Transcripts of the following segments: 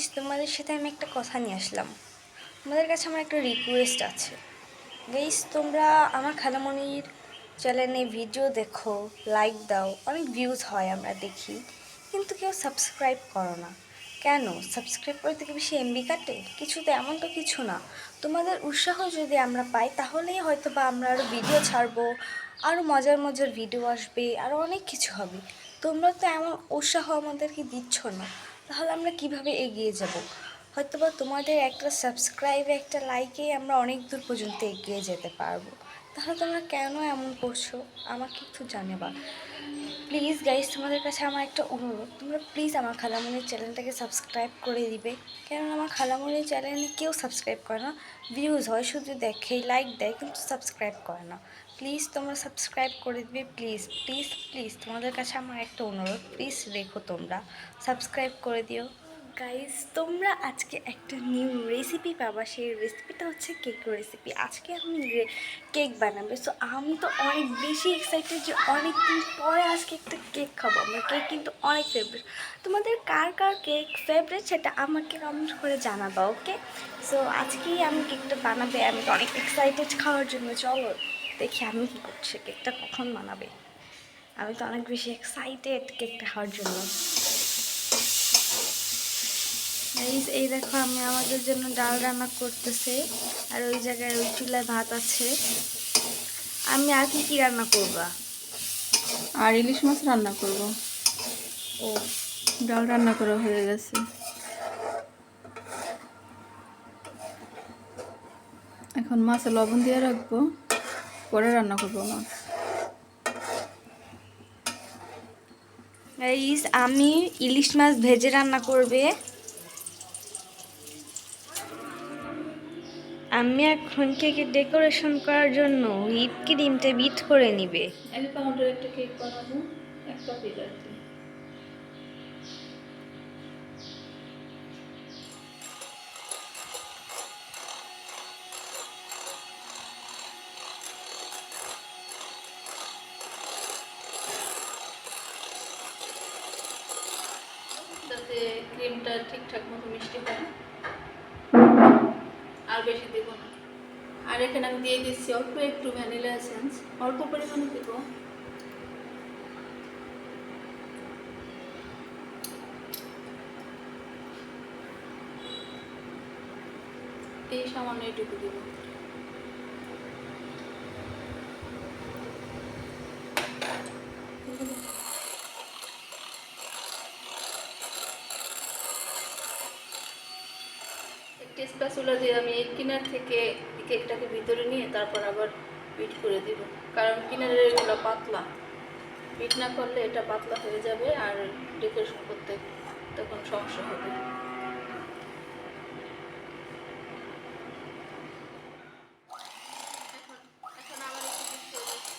Guys তোমাদের সাথে আমি একটা কথা নিয়ে আসলাম। তোমাদের কাছে আমার একটা রিকোয়েস্ট আছে। গাইস তোমরা আমার খালামণির চ্যানেলে ভিডিও দেখো লাইক দাও। অনেক ভিউজ হয় আমরা দেখি। কিন্তু কেউ সাবস্ক্রাইব করো না। কেন? সাবস্ক্রাইব করতে থেকে বেশি এমবি কাটে? কিছু তো এমন তো কিছু না। তোমাদের উৎসাহ যদি আমরা পাই, তাহলেই হয়তো বা আমরা আরও ভিডিও ছাড়বো আরও মজার মজার ভিডিও আসবে আরও অনেক কিছু হবে। তোমরা তো এমন উৎসাহ আমাদেরকে দিচ্ছ না। তাহলে আমরা কীভাবে এগিয়ে যাব? হয়তো বা তোমাদের একটা সাবস্ক্রাইবে একটা লাইকে আমরা অনেক দূর পর্যন্ত এগিয়ে যেতে পারব। তাহলে তোমরা কেন এমন করছ? আমাকে একটু জানাবা। প্লিজ গাইজ তোমাদের কাছে আমার একটা অনুরোধ। তোমরা প্লিজ আমার খালামুনির চ্যানেলটাকে সাবস্ক্রাইব করে দিবে। কেননা আমার খালামুনির চ্যানেলে কেউ সাবস্ক্রাইব করে না। ভিউজ হয়, শুধু দেখে লাইক দেয়, কিন্তু সাবস্ক্রাইব করে না। প্লিজ তোমরা সাবস্ক্রাইব করে দিবে প্লিজ প্লিজ প্লিজ তোমাদের কাছে আমার একটা অনুরোধ। প্লিজ রেখো তোমরা। সাবস্ক্রাইব করে দিও। গাইজ তোমরা আজকে একটা নিউ রেসিপি পাবা। সেই রেসিপিটা হচ্ছে কেক রেসিপি আজকে আমি কেক বানাবে। সো আমি তো অনেক বেশি এক্সাইটেড যে অনেক দিন পরে আজকে একটা কেক খাব। আমার কেক কিন্তু অনেক ফেভারিট তোমাদের কার কার কেক ফেভারিট সেটা আমাকে কমেন্ট করে জানাবা ওকে সো আজকেই আমি কেকটা বানাবে। আমি তো অনেক এক্সাইটেড খাওয়ার জন্য। চলো, দেখি আমি কী করছি। কেকটা কখন বানাবে? আমি তো অনেক বেশি এক্সাইটেড কেকটা খাওয়ার জন্য। এই এই দেখো আমি আমাদের জন্য ডাল রান্না করতেছে। আর ওই জায়গায় ওই চুলায় ভাত আছে। আমি আর কি কি রান্না করবা? আর ইলিশ মাছ রান্না করব। ও। ডাল রান্না করা হয়ে গেছে। এখন মাছে লবণ দিয়ে রাখব পরে রান্না করব মাছ। আমি ইলিশ মাছ ভেজে রান্না করবে। আমি এখন কেকের ডেকোরেশন করার জন্য হুইপ ক্রিমটা বিট করে নিবে। এক পাউন্ডের একটা কেক বানাবো এক কাপের আর কি। যাতে ক্রিমটা ঠিকঠাক মতো মিষ্টি হয়। আর বেশি দেব আর এখানে আমি দিয়ে দিচ্ছি অল্প একটু ভ্যানিলা এসেন্স। অল্প পরিমাণে দেব। এই সামান্য এটুকু দেব। স্প্যাচুলা দিয়ে আমি কিনার থেকে কেকটাকে ভিতরে নিয়ে তারপর আবার পিট করে দিব। কারণ কিনারের এগুলো পাতলা। পিট না করলে এটা পাতলা হয়ে যাবে আর ডেকোরেশন করতে তখন সমস্যা হবে এখন এখন আবার একটু beat করে দিচ্ছি।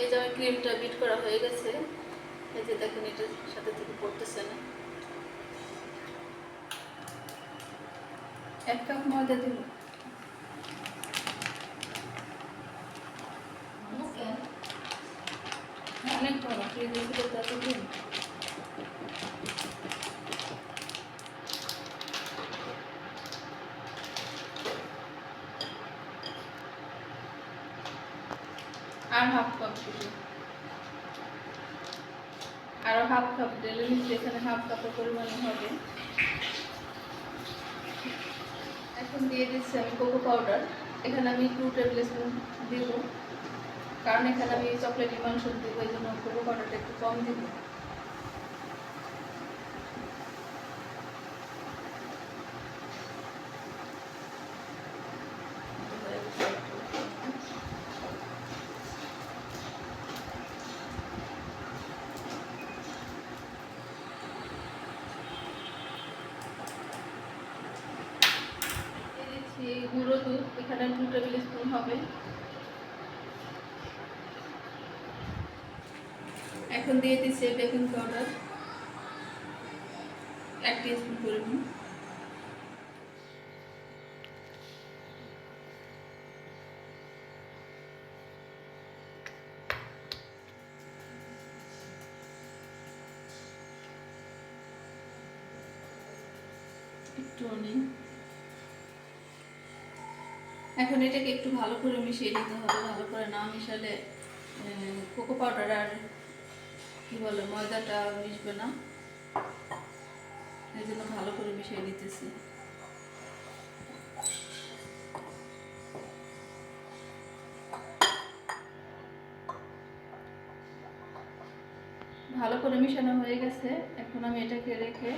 এই যে আমার ক্রিমটা বিট করা হয়ে গেছে এই যে দেখুন এটার সাথে থেকে পড়তেছে না। এক কাপ ময়দা দিব অনেক বড় ফ্রিজে ছিল তত দিন। আর হাফ কাপ দিবি। আরও হাফ কাপ দিলে নিচে এখানে হাফ কাপের পরিমাণে হবে। এখন দিয়ে দিচ্ছি আমি কোকো পাউডার এখানে আমি টু টেবিল স্পুন দেবো। কারণ এখানে আমি চকলেট মাংস দেবো, এই জন্য কোকো পাউডারটা একটু কম দিব। ওটা টু টেবিল স্পুন হবে। এখন দিয়ে দিচ্ছে বেকিং পাউডার এক স্পুন পরিমাণ। একটু অনেক। এখন এটাকে একটু ভালো করে মিশিয়ে নিতে হবে, ভালো করে না মিশালে কোকো পাউডার আর কি বলে, ময়দাটা মিশবে না। এই জন্য ভালো করে মিশিয়ে নিতেছি। ভালো করে মিশানো হয়ে গেছে। এখন আমি এটাকে রেখে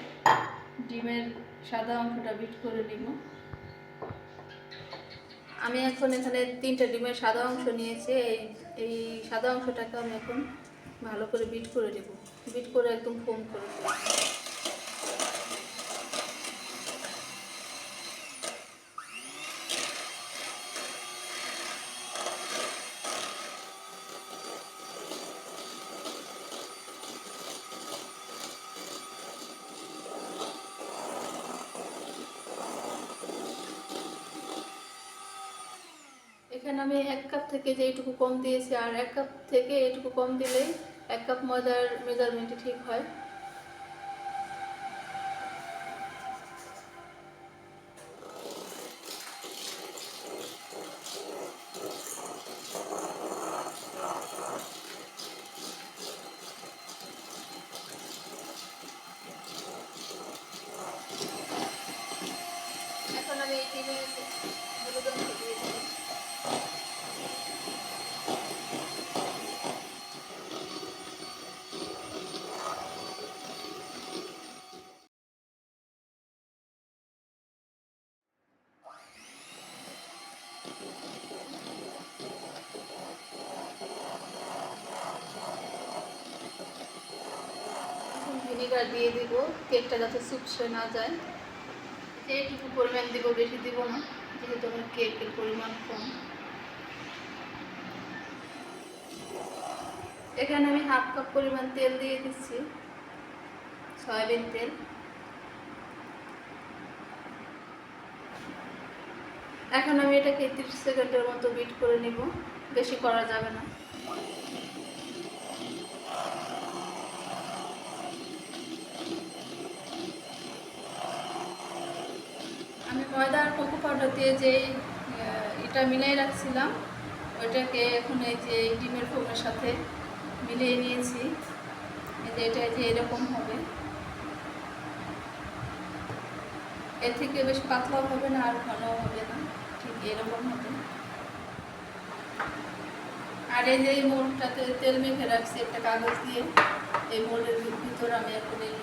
ডিমের সাদা অংশটা বিট করে নিব। আমি এখন এখানে তিনটা ডিমের সাদা অংশ নিয়েছি। এই এই সাদা অংশটাকে আমি এখন ভালো করে বিট করে দেবো বিট করে একদম ফোম করে দেবো এখানে আমি এক কাপ থেকে যে এইটুকু কম দিয়েছি, আর এক কাপ থেকে এইটুকু কম দিলেই এক কাপ ময়দার মেজারমেন্টটি ঠিক হয় এখন আমি এই ডিমের হলুদ অংশ দিয়ে দিই এখন ভিনেগার দিয়ে দিব, কেকটা যাতে সুপসে না যায়। এইটুকু পরিমাণ দিব, বেশি দিব না, যেহেতু আমার কেকের পরিমাণ কম। এখানে আমি হাফ কাপ পরিমাণ তেল দিয়ে দিচ্ছি, সয়াবিন তেল। এখন আমি এটাকে তিরিশ সেকেন্ডের মতো বিট করে নিব, বেশি করা যাবে না। আমি ময়দা আর কোকো পাউডার দিয়ে যে এটা মিলাই রাখছিলাম, ওইটাকে এখন এই যে ডিমের ফোমের সাথে মিলিয়ে নিয়েছি। যে এটা যে এরকম হবে। এর থেকে বেশ পাতলাও হবে না, আর ঘনও হবে না। ঠিক এরকম হবে। আর এই যে এই মোড়টাতে তেল মেখে রাখছি একটা কাগজ দিয়ে, এই মোড়ের ভিতর আমি এখন এই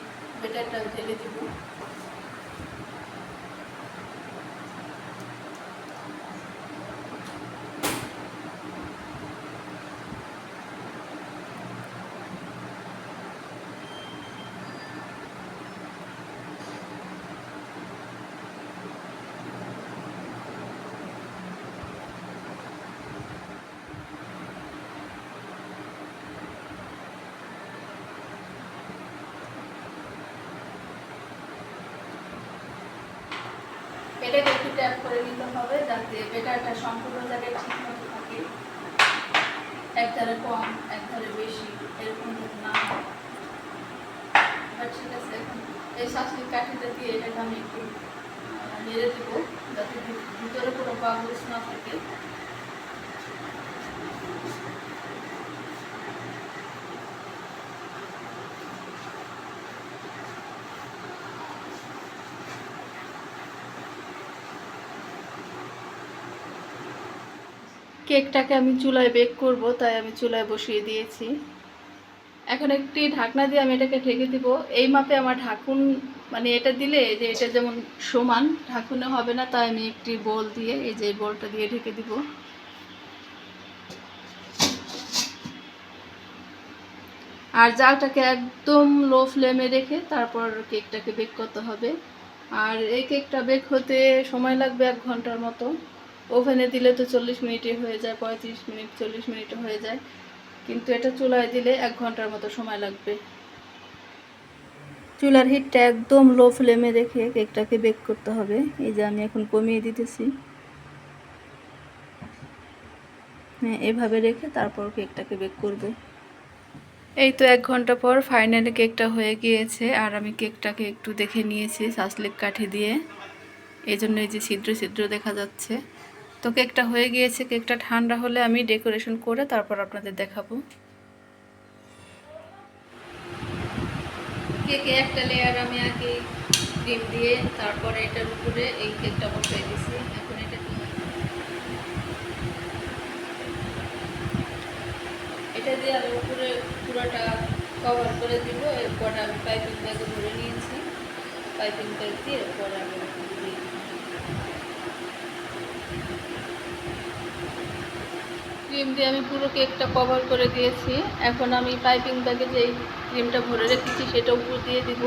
বেটারটা ঢেলে দিব। এটাকে একটু ট্যাপ করে নিতে হবে যাতে বেটারটা সম্পূর্ণ জায়গায় ঠিক থাকে। এক ধারে কম এক ধারে বেশি, এরকম যাতে না এবার ঠিক আছে, এই শাসনিক কাঠিটা দিয়ে এটাকে আমি একটু নেড়ে দেবো যাতে ভিতরে কোনো বাবুস না থাকে। কেকটাকে আমি চুলায় বেক করব, তাই আমি চুলায় বসিয়ে দিয়েছি। এখন একটি ঢাকনা দিয়ে আমি এটাকে ঢেকে দিব। এই মাপে আমার ঢাকুন মানে এটা দিলে যে এটা যেমন সমান, ঢাকুনে হবে না, তাই আমি একটি বোল দিয়ে এই যে বোলটা দিয়ে ঢেকে দিব। আর জালটাকে একদম লো ফ্লেমে রেখে তারপর কেকটাকে বেক করতে হবে। আর এই কেকটা বেক হতে সময় লাগবে এক ঘণ্টার মতো। ওভেনে দিলে তো চল্লিশ মিনিটে হয়ে যায়, পঁয়ত্রিশ মিনিট, চল্লিশ মিনিট হয়ে যায়। কিন্তু এটা চুলায় দিলে এক ঘণ্টার মতো সময় লাগবে। চুলার হিটটা একদম লো ফ্লেমে রেখে কেকটাকে বেক করতে হবে। এই যে আমি এখন কমিয়ে দিতেছি। হ্যাঁ এভাবে রেখে তারপর কেকটাকে বেক করবে। এই তো এক ঘণ্টা পর ফাইনালি কেকটা হয়ে গিয়েছে। আর আমি কেকটাকে একটু দেখে নিয়েছি সাসলিক কাঠি দিয়ে। এই জন্য এই যে ছিদ্র ছিদ্র দেখা যাচ্ছে। তো কেকটা হয়ে গিয়েছে, কেকটা ঠান্ডা হলে আমি ডেকোরেশন করে তারপর আপনাদের দেখাবো। কেকে একটা লেয়ার আমি আগে ক্রিম দিয়ে তারপরে এটার উপরে এই কেকটা বসাই দিছি এখন এটা এটা দিয়ে আমি উপরে পুরোটা কভার করে দিব, এরপর আমি পাইপিং ব্যাগে ধরে নিয়েছি। পাইপিং ব্যাগ দিয়ে এরপর আমি দিয়ে দিই। ক্রিম দিয়ে আমি পুরো কেকটা কভার করে দিয়েছি। এখন আমি পাইপিং ব্যাগে যেই ক্রিমটা ভরে রেখেছি, সেটা উপর দিয়ে দিব।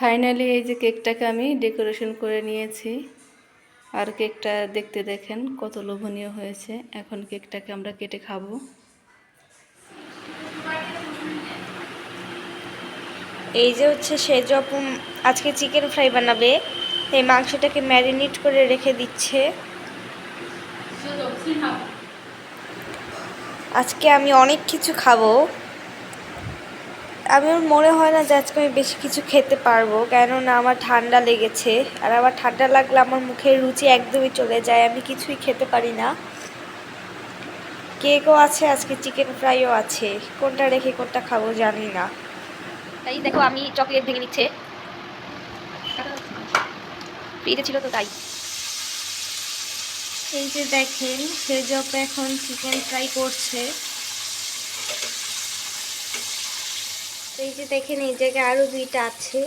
ফাইনালি এই যে কেকটাকে আমি ডেকোরেশন করে নিয়েছি। আর কেকটা দেখতে দেখেন কত লোভনীয় হয়েছে। এখন কেকটাকে আমরা কেটে খাব। এই যে হচ্ছে সে যখন আজকে চিকেন ফ্রাই বানাবে, এই মাংসটাকে ম্যারিনেট করে রেখে দিচ্ছে। আজকে আমি অনেক কিছু খাব। আমার মনে হয় না যে আজকে আমি বেশি কিছু খেতে পারব কেননা আমার ঠান্ডা লেগেছে। আর আমার ঠান্ডা লাগলে আমার মুখের রুচি একদমই চলে যায় আমি কিছুই খেতে পারি না। কেকও আছে আজকে? চিকেন ফ্রাইও আছে। কোনটা রেখে কোনটা খাব জানি না। তাই দেখো আমি চকলেট ভেঙে নিচ্ছে। ছিল তো তাই। এই যে দেখেন সেজপ এখন চিকেন ফ্রাই করছে। এই যে দেখেন, এই জায়গায় আরও দুইটা আছে।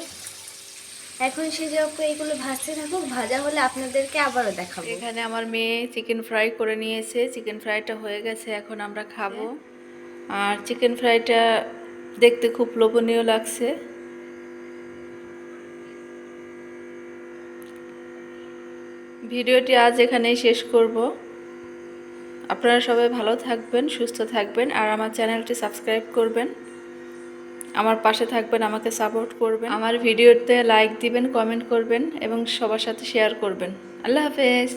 এখন সেজপ এইগুলো ভাজতে থাকুক, ভাজা হলে আপনাদেরকে আবারও দেখাবো। এখানে আমার মেয়ে চিকেন ফ্রাই করে নিয়েছে। চিকেন ফ্রাইটা হয়ে গেছে, এখন আমরা খাব। আর চিকেন ফ্রাইটা দেখতে খুব লোভনীয় লাগছে। ভিডিওটি আজ এখানেই শেষ করব। আপনারা সবাই ভালো থাকবেন, সুস্থ থাকবেন, আর আমার চ্যানেলটি সাবস্ক্রাইব করবেন। আমার পাশে থাকবেন, আমাকে সাপোর্ট করবেন। আমার ভিডিওতে লাইক দিবেন কমেন্ট করবেন এবং সবার সাথে শেয়ার করবেন। আল্লাহ হাফেজ।